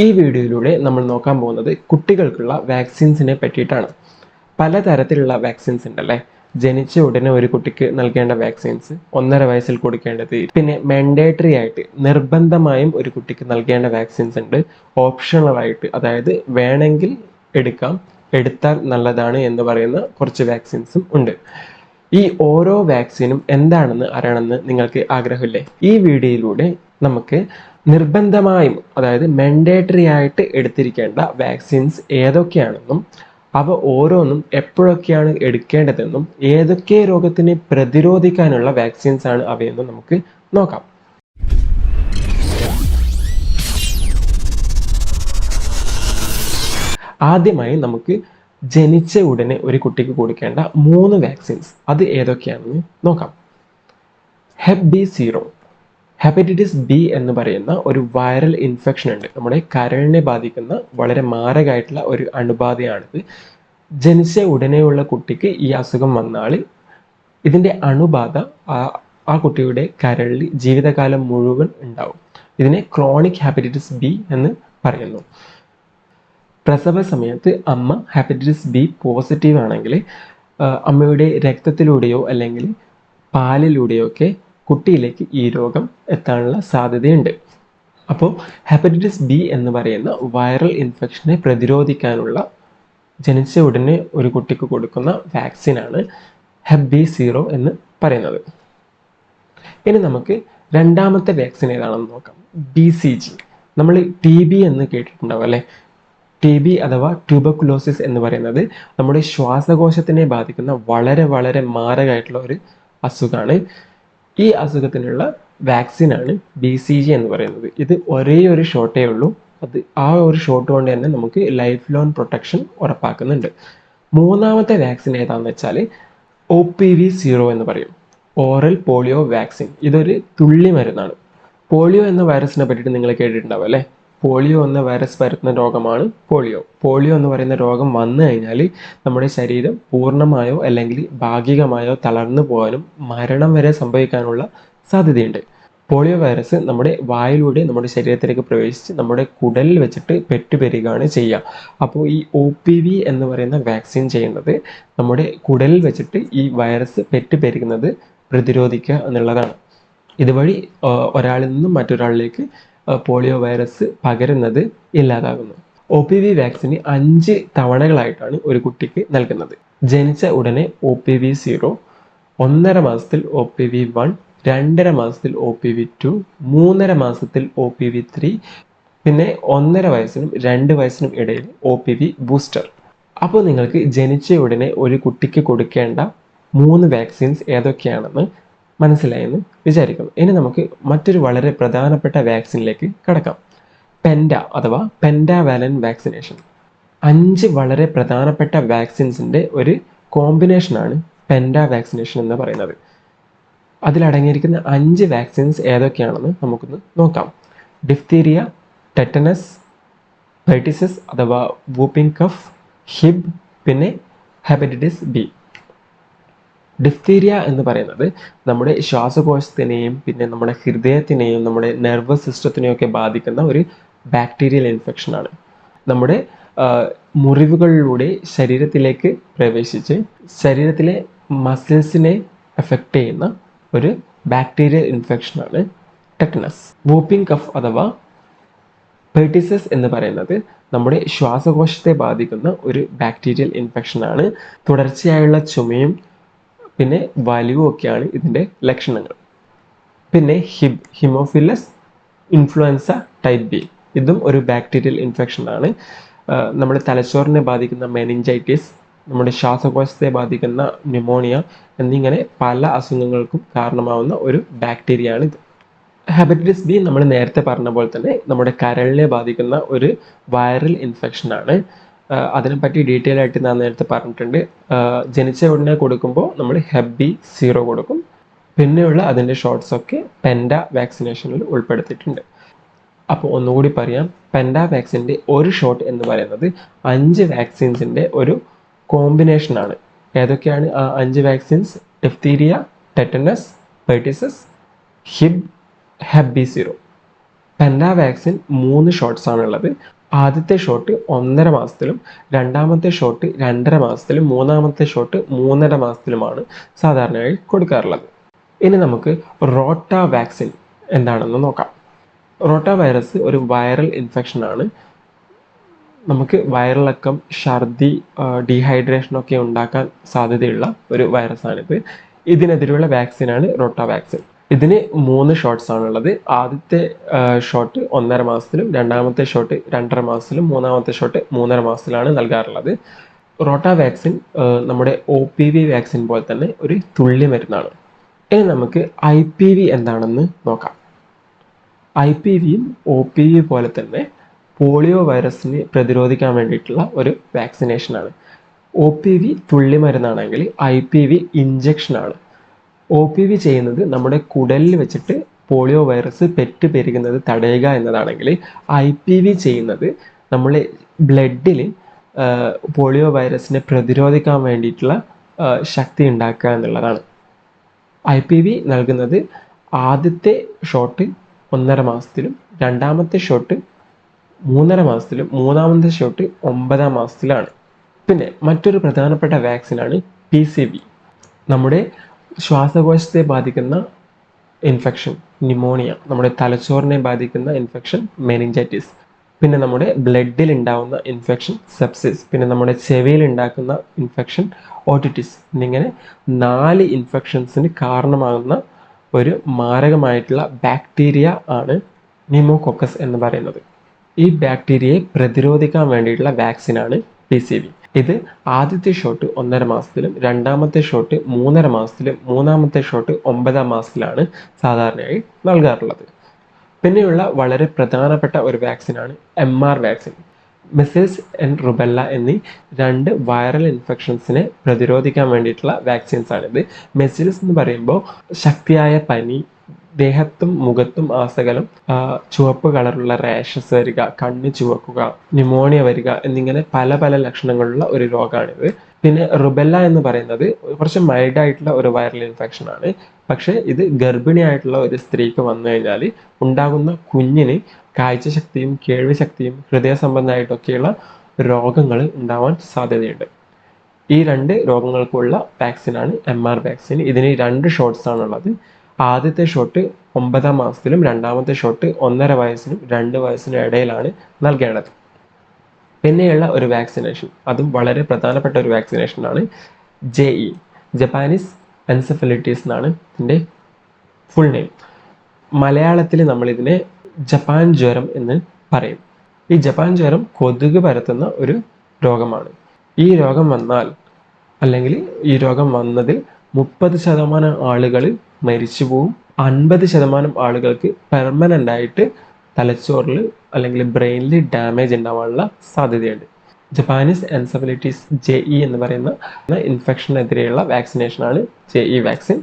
ഈ വീഡിയോയിലൂടെ നമ്മൾ നോക്കാൻ പോകുന്നത് കുട്ടികൾക്കുള്ള വാക്സിൻസിനെ പറ്റിയിട്ടാണ്. പലതരത്തിലുള്ള വാക്സിൻസ് ഉണ്ടല്ലേ? ജനിച്ച ഉടനെ ഒരു കുട്ടിക്ക് നൽകേണ്ട വാക്സിൻസ് ഒന്നര വയസ്സിൽ കൊടുക്കേണ്ടത് പിന്നെ മാൻഡേറ്ററി ആയിട്ട് നിർബന്ധമായും ഒരു കുട്ടിക്ക് നൽകേണ്ട വാക്സിൻസ് ഉണ്ട്. ഓപ്ഷണൽ ആയിട്ട് അതായത് വേണമെങ്കിൽ എടുക്കാം എടുത്താൽ നല്ലതാണ് എന്ന് പറയുന്ന കുറച്ച് വാക്സിൻസും ഉണ്ട്. ഈ ഓരോ വാക്സിനും എന്താണെന്ന് അറിയണമെന്ന് നിങ്ങൾക്ക് ആഗ്രഹമില്ലേ? ഈ വീഡിയോയിലൂടെ നമുക്ക് നിർബന്ധമായും അതായത് മെൻഡേറ്ററി ആയിട്ട് എടുത്തിരിക്കേണ്ട വാക്സിൻസ് ഏതൊക്കെയാണെന്നും അവ ഓരോന്നും എപ്പോഴൊക്കെയാണ് എടുക്കേണ്ടതെന്നും ഏതൊക്കെ രോഗത്തിനെ പ്രതിരോധിക്കാനുള്ള വാക്സിൻസ് ആണ് അവയെന്നും നമുക്ക് നോക്കാം. ആദ്യമായി നമുക്ക് ജനിച്ച ഉടനെ ഒരു കുട്ടിക്ക് കൊടുക്കേണ്ട മൂന്ന് വാക്സിൻസ് അത് ഏതൊക്കെയാണെന്ന് നോക്കാം. Hep B zero hepatitis B എന്ന് പറയുന്ന ഒരു വൈറൽ ഇൻഫെക്ഷൻ ഉണ്ട്. നമ്മുടെ കരളിനെ ബാധിക്കുന്ന വളരെ മാരകമായിട്ടുള്ള ഒരു അണുബാധയാണിത്. ജനിച്ച ഉടനെയുള്ള കുട്ടിക്ക് ഈ അസുഖം വന്നാൽ ഇതിന്റെ അണുബാധ ആ കുട്ടിയുടെ കരളിൽ ജീവിതകാലം മുഴുവൻ ഉണ്ടാവും. ഇതിനെ ക്രോണിക് ഹെപ്പറ്റൈറ്റിസ് ബി എന്ന് പറയുന്നു. പ്രസവ സമയത്ത് അമ്മ ഹെപ്പറ്റൈറ്റിസ് ബി പോസിറ്റീവ് ആണെങ്കിൽ അമ്മയുടെ രക്തത്തിലൂടെയോ അല്ലെങ്കിൽ പാലിലൂടെയോ ഒക്കെ കുട്ടിയിലേക്ക് ഈ രോഗം എത്താനുള്ള സാധ്യതയുണ്ട്. അപ്പോൾ ഹെപ്പറ്റൈറ്റിസ് ബി എന്ന് പറയുന്ന വൈറൽ ഇൻഫെക്ഷനെ പ്രതിരോധിക്കാനുള്ള ജനിച്ച ഉടനെ ഒരു കുട്ടിക്ക് കൊടുക്കുന്ന വാക്സിനാണ് ഹെബ് ബി സീറോ എന്ന് പറയുന്നത്. ഇനി നമുക്ക് രണ്ടാമത്തെ വാക്സിൻ ഏതാണെന്ന് നോക്കാം. B C G. നമ്മൾ ടി ബി എന്ന് കേട്ടിട്ടുണ്ടാവും അല്ലേ? ടി ബി അഥവാ ട്യൂബക്കുലോസിസ് എന്ന് പറയുന്നത് നമ്മുടെ ശ്വാസകോശത്തിനെ ബാധിക്കുന്ന വളരെ വളരെ മാരകമായിട്ടുള്ള ഒരു അസുഖമാണ് ഈ അസുഖത്തിനുള്ള വാക്സിനാണ് ബി സി ജി എന്ന് പറയുന്നത്. ഇത് ഒരേ ഒരു ഷോട്ടേ ഉള്ളൂ. അത് ആ ഒരു ഷോട്ട് കൊണ്ട് തന്നെ നമുക്ക് ലൈഫ് ലോൺ പ്രൊട്ടക്ഷൻ ഉറപ്പാക്കുന്നുണ്ട്. മൂന്നാമത്തെ വാക്സിൻ ഏതാണെന്ന് വെച്ചാൽ ഒ പി വി സീറോ എന്ന് പറയും. Oral polio vaccine. ഇതൊരു തുള്ളി മരുന്നാണ്. പോളിയോ എന്ന വൈറസിനെ പറ്റിയിട്ട് നിങ്ങൾ കേട്ടിട്ടുണ്ടാവും അല്ലേ? പോളിയോ എന്ന വൈറസ് പരത്തുന്ന രോഗമാണ് പോളിയോ. പോളിയോ എന്ന് പറയുന്ന രോഗം വന്നു കഴിഞ്ഞാൽ നമ്മുടെ ശരീരം പൂർണമായോ അല്ലെങ്കിൽ ഭാഗികമായോ തളർന്നു പോകാനും മരണം വരെ സംഭവിക്കാനുള്ള സാധ്യതയുണ്ട്. പോളിയോ വൈറസ് നമ്മുടെ വായിലൂടെ നമ്മുടെ ശരീരത്തിലേക്ക് പ്രവേശിച്ച് നമ്മുടെ കുടലിൽ വെച്ചിട്ട് പെറ്റുപെരുകയാണ് ചെയ്യുക. അപ്പോൾ ഈ ഒ പി വി എന്ന് പറയുന്ന വാക്സിൻ ചെയ്യുന്നത് നമ്മുടെ കുടലിൽ വെച്ചിട്ട് ഈ വൈറസ് പെറ്റുപെരുകുന്നത് പ്രതിരോധിക്കുക എന്നുള്ളതാണ്. ഇതുവഴി ഒരാളിൽ നിന്നും മറ്റൊരാളിലേക്ക് പോളിയോ വൈറസ് പകരുന്നത് ഇല്ലാതാകുന്നു. ഒ പി വി വാക്സിന് അഞ്ച് തവണകളായിട്ടാണ് ഒരു കുട്ടിക്ക് നൽകുന്നത്. ജനിച്ച ഉടനെ ഒ പി വി സീറോ ഒന്നര മാസത്തിൽ ഒ പി വി വൺ രണ്ടര മാസത്തിൽ ഒ പി വി ടു മൂന്നര മാസത്തിൽ ഒ പി വി ത്രീ പിന്നെ ഒന്നര വയസ്സിനും രണ്ട് വയസ്സിനും ഇടയിൽ ഒ പി വി ബൂസ്റ്റർ അപ്പോൾ നിങ്ങൾക്ക് ജനിച്ച ഉടനെ ഒരു കുട്ടിക്ക് കൊടുക്കേണ്ട മൂന്ന് വാക്സിൻസ് ഏതൊക്കെയാണെന്ന് മനസ്സിലായെന്ന് വിചാരിക്കുന്നു. ഇനി നമുക്ക് മറ്റൊരു വളരെ പ്രധാനപ്പെട്ട വാക്സിനിലേക്ക് കടക്കാം. പെൻഡ അഥവാ പെൻഡാവാലൻ വാക്സിനേഷൻ അഞ്ച് വളരെ പ്രധാനപ്പെട്ട വാക്സിൻസിന്റെ ഒരു കോമ്പിനേഷനാണ് പെൻഡ വാക്സിനേഷൻ എന്ന് പറയുന്നത്. അതിലടങ്ങിയിരിക്കുന്ന അഞ്ച് വാക്സിൻസ് ഏതൊക്കെയാണെന്ന് നമുക്കൊന്ന് നോക്കാം. ഡിഫ്തീരിയ ടെറ്റനസ് പെർട്ടിസസ് അഥവാ വൂപ്പിംഗ് കഫ് ഹിബ് പിന്നെ ഹെപ്പറ്റൈറ്റിസ് ബി ഡിഫ്തീരിയ എന്ന് പറയുന്നത് നമ്മുടെ ശ്വാസകോശത്തിനെയും പിന്നെ നമ്മുടെ ഹൃദയത്തിനെയും നമ്മുടെ നെർവസ് സിസ്റ്റത്തിനെയും ഒക്കെ ബാധിക്കുന്ന ഒരു ബാക്ടീരിയൽ ഇൻഫെക്ഷൻ ആണ്. നമ്മുടെ മുറിവുകളിലൂടെ ശരീരത്തിലേക്ക് പ്രവേശിച്ച് ശരീരത്തിലെ മസിൽസിനെ എഫക്റ്റ് ചെയ്യുന്ന ഒരു ബാക്ടീരിയൽ ഇൻഫെക്ഷനാണ് ടെറ്റനസ് വൂപ്പിംഗ് കഫ് അഥവാ പെർട്ടിസസ് എന്ന് പറയുന്നത് നമ്മുടെ ശ്വാസകോശത്തെ ബാധിക്കുന്ന ഒരു ബാക്ടീരിയൽ ഇൻഫെക്ഷനാണ് തുടർച്ചയായുള്ള ചുമയും പിന്നെ വലിവും ഒക്കെയാണ് ഇതിന്റെ ലക്ഷണങ്ങൾ. പിന്നെ Hib haemophilus influenza type B ഇതും ഒരു ബാക്ടീരിയൽ ഇൻഫെക്ഷൻ ആണ്. നമ്മുടെ തലച്ചോറിനെ ബാധിക്കുന്ന മെനിഞ്ചൈറ്റിസ് നമ്മുടെ ശ്വാസകോശത്തെ ബാധിക്കുന്ന ന്യൂമോണിയ എന്നിങ്ങനെ പല അസുഖങ്ങൾക്കും കാരണമാവുന്ന ഒരു ബാക്ടീരിയ ആണ് ഇത്. ഹെപ്പറ്റൈറ്റിസ് ബി നമ്മൾ നേരത്തെ പറഞ്ഞ പോലെ തന്നെ നമ്മുടെ കരളിനെ ബാധിക്കുന്ന ഒരു വൈറൽ ഇൻഫെക്ഷൻ ആണ്. അതിനെപ്പറ്റി ഡീറ്റെയിൽ ആയിട്ട് ഞാൻ നേരത്തെ പറഞ്ഞിട്ടുണ്ട്. ജനിച്ച ഉടനെ കൊടുക്കുമ്പോൾ നമ്മൾ ഹെബി സീറോ കൊടുക്കും. പിന്നെയുള്ള അതിന്റെ ഷോർട്സ് ഒക്കെ പെൻഡ വാക്സിനേഷനിൽ ഉൾപ്പെടുത്തിയിട്ടുണ്ട്. അപ്പോൾ ഒന്നുകൂടി പറയാം. പെൻഡ വാക്സിന്റെ ഒരു ഷോട്ട് എന്ന് പറയുന്നത് അഞ്ച് വാക്സിൻസിന്റെ ഒരു കോമ്പിനേഷനാണ് ഏതൊക്കെയാണ്? ആ അഞ്ച് vaccines diphtheria tetanus pertussis Hib hep B zero penta vaccine മൂന്ന് ഷോട്ട്സ് ആണുള്ളത് ആദ്യത്തെ ഷോട്ട് ഒന്നര മാസത്തിലും രണ്ടാമത്തെ ഷോട്ട് രണ്ടര മാസത്തിലും മൂന്നാമത്തെ ഷോട്ട് മൂന്നര മാസത്തിലുമാണ് സാധാരണയായി കൊടുക്കാറുള്ളത്. ഇനി നമുക്ക് റോട്ട വാക്സിൻ എന്താണെന്ന് നോക്കാം. റോട്ട വൈറസ് ഒരു വൈറൽ ഇൻഫെക്ഷൻ ആണ്. നമുക്ക് വയറിളക്കം ഛർദി ഡീഹൈഡ്രേഷൻ ഒക്കെ ഉണ്ടാക്കാൻ സാധ്യതയുള്ള ഒരു വൈറസാണിത് ഇതിനെതിരെയുള്ള വാക്സിനാണ് റോട്ട വാക്സിൻ ഇതിന് മൂന്ന് ഷോട്ട്സ് ആണുള്ളത്. ആദ്യത്തെ ഷോട്ട് ഒന്നര മാസത്തിലും രണ്ടാമത്തെ ഷോട്ട് രണ്ടര മാസത്തിലും മൂന്നാമത്തെ ഷോട്ട് മൂന്നര മാസത്തിലാണ് നൽകാറുള്ളത്. റോട്ട വാക്സിൻ നമ്മുടെ ഒ പി വി വാക്സിൻ പോലെ തന്നെ ഒരു തുള്ളി മരുന്നാണ്. ഇനി നമുക്ക് ഐ പി വി എന്താണെന്ന് നോക്കാം. ഐ പി വിയും ഒ പി വി പോലെ തന്നെ പോളിയോ വൈറസിനെ പ്രതിരോധിക്കാൻ വേണ്ടിയിട്ടുള്ള ഒരു വാക്സിനേഷനാണ്. ഒ പി വി തുള്ളി മരുന്നാണെങ്കിൽ ഐ പി വി ഇഞ്ചക്ഷനാണ് ഒ പി വി ചെയ്യുന്നത് നമ്മുടെ കുടലിൽ വെച്ചിട്ട് പോളിയോ വൈറസ് പെറ്റ് പെരുകുന്നത് തടയുക എന്നതാണെങ്കിൽ ഐ പി വി ചെയ്യുന്നത് നമ്മൾ ബ്ലഡിൽ പോളിയോ വൈറസിനെ പ്രതിരോധിക്കാൻ വേണ്ടിയിട്ടുള്ള ശക്തി ഉണ്ടാക്കുക എന്നുള്ളതാണ്. ഐ പി വി നൽകുന്നത് ആദ്യത്തെ ഷോട്ട് ഒന്നര മാസത്തിലും രണ്ടാമത്തെ ഷോട്ട് മൂന്നര മാസത്തിലും മൂന്നാമത്തെ ഷോട്ട് ഒമ്പതാം മാസത്തിലാണ്. പിന്നെ മറ്റൊരു പ്രധാനപ്പെട്ട വാക്സിനാണ് പി സി ബി നമ്മുടെ ശ്വാസകോശത്തെ ബാധിക്കുന്ന ഇൻഫെക്ഷൻ ന്യൂമോണിയ നമ്മുടെ തലച്ചോറിനെ ബാധിക്കുന്ന ഇൻഫെക്ഷൻ മെനിഞ്ചൈറ്റിസ് പിന്നെ നമ്മുടെ ബ്ലഡിൽ ഉണ്ടാവുന്ന ഇൻഫെക്ഷൻ സെപ്സിസ് പിന്നെ നമ്മുടെ ചെവിയിൽ ഉണ്ടാക്കുന്ന ഇൻഫെക്ഷൻ ഓട്ടിറ്റിസ് എന്നിങ്ങനെ നാല് ഇൻഫെക്ഷൻസിന് കാരണമാകുന്ന ഒരു മാരകമായിട്ടുള്ള ബാക്ടീരിയ ആണ് നിമോകോക്കസ് എന്ന് പറയുന്നത്. ഈ ബാക്ടീരിയയെ പ്രതിരോധിക്കാൻ വേണ്ടിയിട്ടുള്ള വാക്സിനാണ് പി സി വി ഇത് ആദ്യത്തെ ഷോട്ട് ഒന്നര മാസത്തിലും രണ്ടാമത്തെ ഷോട്ട് മൂന്നര മാസത്തിലും മൂന്നാമത്തെ ഷോട്ട് ഒമ്പതാം മാസത്തിലാണ് സാധാരണയായി നൽകാറുള്ളത്. പിന്നെയുള്ള വളരെ പ്രധാനപ്പെട്ട ഒരു വാക്സിനാണ് M R vaccine measles and rubella എന്നീ രണ്ട് വൈറൽ ഇൻഫെക്ഷൻസിനെ പ്രതിരോധിക്കാൻ വേണ്ടിയിട്ടുള്ള വാക്സിൻസ് ആണിത്. മെസ്സേഴ്സ് എന്ന് പറയുമ്പോൾ ശക്തിയായ പനി ദേഹത്തും മുഖത്തും ആസകലം ചുവപ്പ് കളറുള്ള റാഷസ് വരിക കണ്ണ് ചുവക്കുക ന്യൂമോണിയ വരിക എന്നിങ്ങനെ പല പല ലക്ഷണങ്ങളുള്ള ഒരു രോഗമാണിത് പിന്നെ റുബെല്ല എന്ന് പറയുന്നത് കുറച്ച് മൈൽഡ് ആയിട്ടുള്ള ഒരു വൈറൽ ഇൻഫെക്ഷൻ ആണ്. പക്ഷേ ഇത് ഗർഭിണിയായിട്ടുള്ള ഒരു സ്ത്രീക്ക് വന്നു കഴിഞ്ഞാൽ ഉണ്ടാകുന്ന കുഞ്ഞിന് കാഴ്ചശക്തിയും കേൾവിശക്തിയും ഹൃദയ സംബന്ധമായിട്ടൊക്കെയുള്ള രോഗങ്ങൾ ഉണ്ടാവാൻ സാധ്യതയുണ്ട്. ഈ രണ്ട് രോഗങ്ങൾക്കുള്ള വാക്സിനാണ് എം ആർ വാക്സിൻ ഇതിന് രണ്ട് ഷോട്ട്സ് ആണുള്ളത്. ആദ്യത്തെ ഷോട്ട് ഒമ്പതാം മാസത്തിലും രണ്ടാമത്തെ ഷോട്ട് ഒന്നര വയസ്സിനും രണ്ട് വയസ്സിനും ഇടയിലാണ് നൽകേണ്ടത്. പിന്നെയുള്ള ഒരു വാക്സിനേഷൻ അതും വളരെ പ്രധാനപ്പെട്ട ഒരു വാക്സിനേഷനാണ് ജെ ഇ ജപ്പാനീസ് എൻസെഫലിറ്റീസ് എന്നാണ് ഇതിന്റെ ഫുൾ നെയിം മലയാളത്തിൽ നമ്മളിതിനെ ജപ്പാൻ ജ്വരം എന്ന് പറയും. ഈ ജപ്പാൻ ജ്വരം കൊതുക് പരത്തുന്ന ഒരു രോഗമാണ്. ഈ രോഗം വന്നാൽ അല്ലെങ്കിൽ ഈ രോഗം വന്നതിൽ മുപ്പത് ശതമാനം ആളുകൾ മരിച്ചു പോവും. അൻപത് ശതമാനം ആളുകൾക്ക് പെർമനന്റ് ആയിട്ട് തലച്ചോറിൽ അല്ലെങ്കിൽ ബ്രെയിനിൽ ഡാമേജ് ഉണ്ടാവാനുള്ള സാധ്യതയുണ്ട്. ജപ്പാനീസ് എൻസെഫലിറ്റീസ് ജെ ഇ എന്ന് പറയുന്ന ഇൻഫെക്ഷനെതിരെയുള്ള വാക്സിനേഷനാണ് ജെ ഇ വാക്സിൻ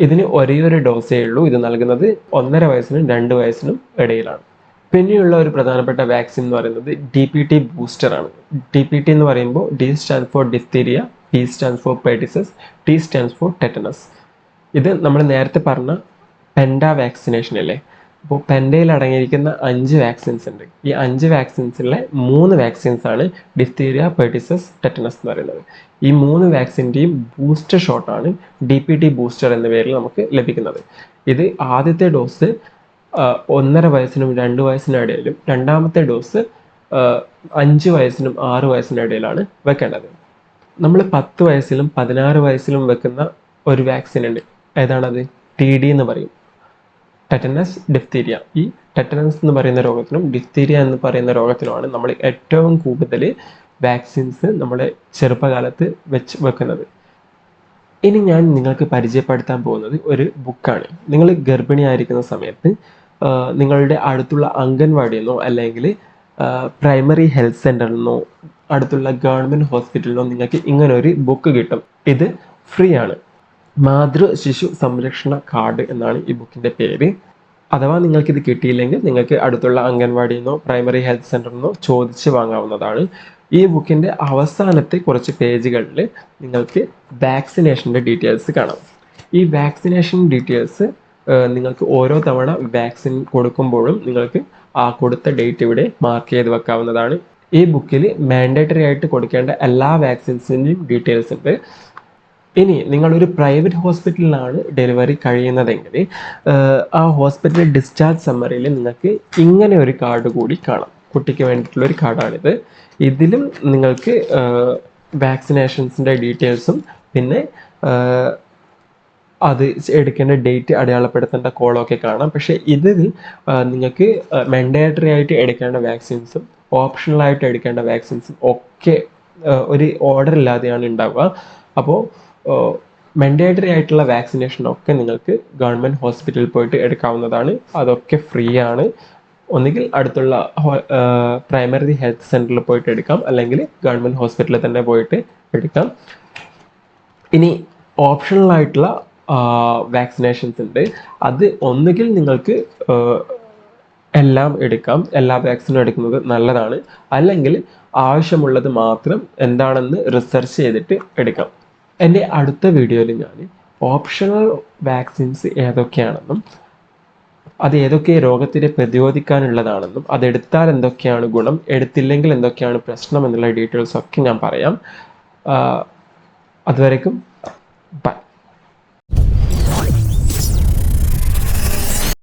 ഇതിന് ഒരേ ഒരു ഡോസേ ഉള്ളൂ. ഇത് നൽകുന്നത് ഒന്നര വയസ്സിനും രണ്ട് വയസ്സിനും ഇടയിലാണ്. പിന്നെയുള്ള ഒരു പ്രധാനപ്പെട്ട വാക്സിൻ എന്ന് പറയുന്നത് ഡി പി ടി ബൂസ്റ്റർ ആണ്. ഡി പി ടി എന്ന് പറയുമ്പോൾ D stand for diphtheria P stand for pertussis T stand for tetanus ഇത് നമ്മൾ നേരത്തെ പറഞ്ഞ പെൻഡ വാക്സിനേഷൻ അല്ലേ? അപ്പോൾ പെൻഡയിൽ അടങ്ങിയിരിക്കുന്ന അഞ്ച് വാക്സിൻസ് ഉണ്ട്. ഈ അഞ്ച് വാക്സിൻസിലെ മൂന്ന് വാക്സിൻസ് ആണ് ഡിഫ്തീരിയ പെർട്ടിസസ് ടെറ്റനസ് എന്ന് പറയുന്നത്. ഈ മൂന്ന് വാക്സിന്റെയും ബൂസ്റ്റർ ഷോട്ടാണ് ഡി പി ടി ബൂസ്റ്റർ എന്ന പേരിൽ നമുക്ക് ലഭിക്കുന്നത്. ഇത് ആദ്യത്തെ ഡോസ് ഒന്നര വയസ്സിനും രണ്ട് വയസ്സിനും ഇടയിലും രണ്ടാമത്തെ ഡോസ് അഞ്ച് വയസ്സിനും ആറ് വയസ്സിനും ഇടയിലാണ് വെക്കേണ്ടത്. നമ്മൾ പത്ത് വയസ്സിലും പതിനാറ് വയസ്സിലും വെക്കുന്ന ഒരു വാക്സിൻ ഉണ്ട്. ഏതാണത്? ടി ഡി എന്ന് പറയും. ടെറ്റനസ് ഡിഫ്തീരിയ ഈ ടെറ്റനസ് എന്ന് പറയുന്ന രോഗത്തിനും ഡിഫ്തീരിയ എന്ന് പറയുന്ന രോഗത്തിനുമാണ് നമ്മൾ ഏറ്റവും കൂടുതൽ വാക്സിൻസ് നമ്മുടെ ചെറുപ്പകാലത്ത് വെച്ച് വെക്കുന്നത്. ഇനി ഞാൻ നിങ്ങൾക്ക് പരിചയപ്പെടുത്താൻ പോകുന്നത് ഒരു ബുക്കാണ് നിങ്ങൾ ഗർഭിണിയായിരിക്കുന്ന സമയത്ത് നിങ്ങളുടെ അടുത്തുള്ള അംഗൻവാടിയിൽ നിന്നോ അല്ലെങ്കിൽ പ്രൈമറി ഹെൽത്ത് സെന്ററിൽ നിന്നോ അടുത്തുള്ള ഗവൺമെന്റ് ഹോസ്പിറ്റലിലോ നിങ്ങൾക്ക് ഇങ്ങനെ ഒരു ബുക്ക് കിട്ടും. ഇത് ഫ്രീ ആണ് മാതൃ ശിശു സംരക്ഷണ കാർഡ് എന്നാണ് ഈ ബുക്കിന്റെ പേര്. അഥവാ നിങ്ങൾക്ക് ഇത് കിട്ടിയില്ലെങ്കിൽ നിങ്ങൾക്ക് അടുത്തുള്ള അംഗൻവാടിയിൽ നിന്നോ പ്രൈമറി ഹെൽത്ത് സെന്ററിൽ നിന്നോ ചോദിച്ച് വാങ്ങാവുന്നതാണ്. ഈ ബുക്കിന്റെ അവസാനത്തെ കുറച്ച് പേജുകളിൽ നിങ്ങൾക്ക് വാക്സിനേഷന്റെ ഡീറ്റെയിൽസ് കാണാം. ഈ വാക്സിനേഷൻ ഡീറ്റെയിൽസ് നിങ്ങൾക്ക് ഓരോ തവണ വാക്സിൻ കൊടുക്കുമ്പോഴും നിങ്ങൾക്ക് ആ കൊടുത്ത ഡേറ്റ് ഇവിടെ മാർക്ക് ചെയ്ത് വെക്കാവുന്നതാണ്. ഈ ബുക്കിൽ മാൻഡേറ്ററി ആയിട്ട് കൊടുക്കേണ്ട എല്ലാ വാക്സിൻസിന്റെയും ഡീറ്റെയിൽസ് ഉണ്ട്. ഇനി നിങ്ങളൊരു പ്രൈവറ്റ് ഹോസ്പിറ്റലിലാണ് ഡെലിവറി കഴിയുന്നതെങ്കിൽ ആ ഹോസ്പിറ്റൽ ഡിസ്ചാർജ് സമ്മറിയിൽ നിങ്ങൾക്ക് ഇങ്ങനെ ഒരു കാർഡ് കൂടി കാണാം. കുട്ടിക്ക് വേണ്ടിയിട്ടുള്ള ഒരു കാർഡാണിത് ഇതിലും നിങ്ങൾക്ക് വാക്സിനേഷൻസിന്റെ ഡീറ്റെയിൽസും പിന്നെ അത് എടുക്കേണ്ട ഡേറ്റ് അടയാളപ്പെടുത്തേണ്ട കോളൊക്കെ കാണാം. പക്ഷേ ഇതിൽ നിങ്ങൾക്ക് മാൻഡേറ്ററി ആയിട്ട് എടുക്കേണ്ട വാക്സിൻസും ഓപ്ഷണൽ ആയിട്ട് എടുക്കേണ്ട വാക്സിൻസും ഒക്കെ ഒരു ഓർഡർ ഇല്ലാതെയാണ് ഉണ്ടാവുക. അപ്പോൾ മെൻഡേറ്ററി ആയിട്ടുള്ള വാക്സിനേഷൻ ഒക്കെ നിങ്ങൾക്ക് ഗവൺമെന്റ് ഹോസ്പിറ്റലിൽ പോയിട്ട് എടുക്കാവുന്നതാണ്. അതൊക്കെ ഫ്രീ ആണ്. ഒന്നുകിൽ അടുത്തുള്ള പ്രൈമറി ഹെൽത്ത് സെന്ററിൽ പോയിട്ട് എടുക്കാം. അല്ലെങ്കിൽ ഗവൺമെന്റ് ഹോസ്പിറ്റലിൽ തന്നെ പോയിട്ട് എടുക്കാം. ഇനി ഓപ്ഷണൽ ആയിട്ടുള്ള വാക്സിനേഷൻസ് ഉണ്ട്. അത് ഒന്നുകിൽ നിങ്ങൾക്ക് എല്ലാം എടുക്കാം. എല്ലാ വാക്സിനും എടുക്കുന്നത് നല്ലതാണ്. അല്ലെങ്കിൽ ആവശ്യമുള്ളത് മാത്രം എന്താണെന്ന് റിസർച്ച് ചെയ്തിട്ട് എടുക്കാം. എന്റെ അടുത്ത വീഡിയോയിൽ ഞാൻ ഓപ്ഷണൽ വാക്സിൻസ് ഏതൊക്കെയാണെന്നും അത് ഏതൊക്കെ രോഗത്തിനെ പ്രതിരോധിക്കാനുള്ളതാണെന്നും അതെടുത്താൽ എന്തൊക്കെയാണ് ഗുണം എടുത്തില്ലെങ്കിൽ എന്തൊക്കെയാണ് പ്രശ്നം എന്നുള്ള ഡീറ്റെയിൽസ് ഒക്കെ ഞാൻ പറയാം. അതുവരെക്കും ബൈ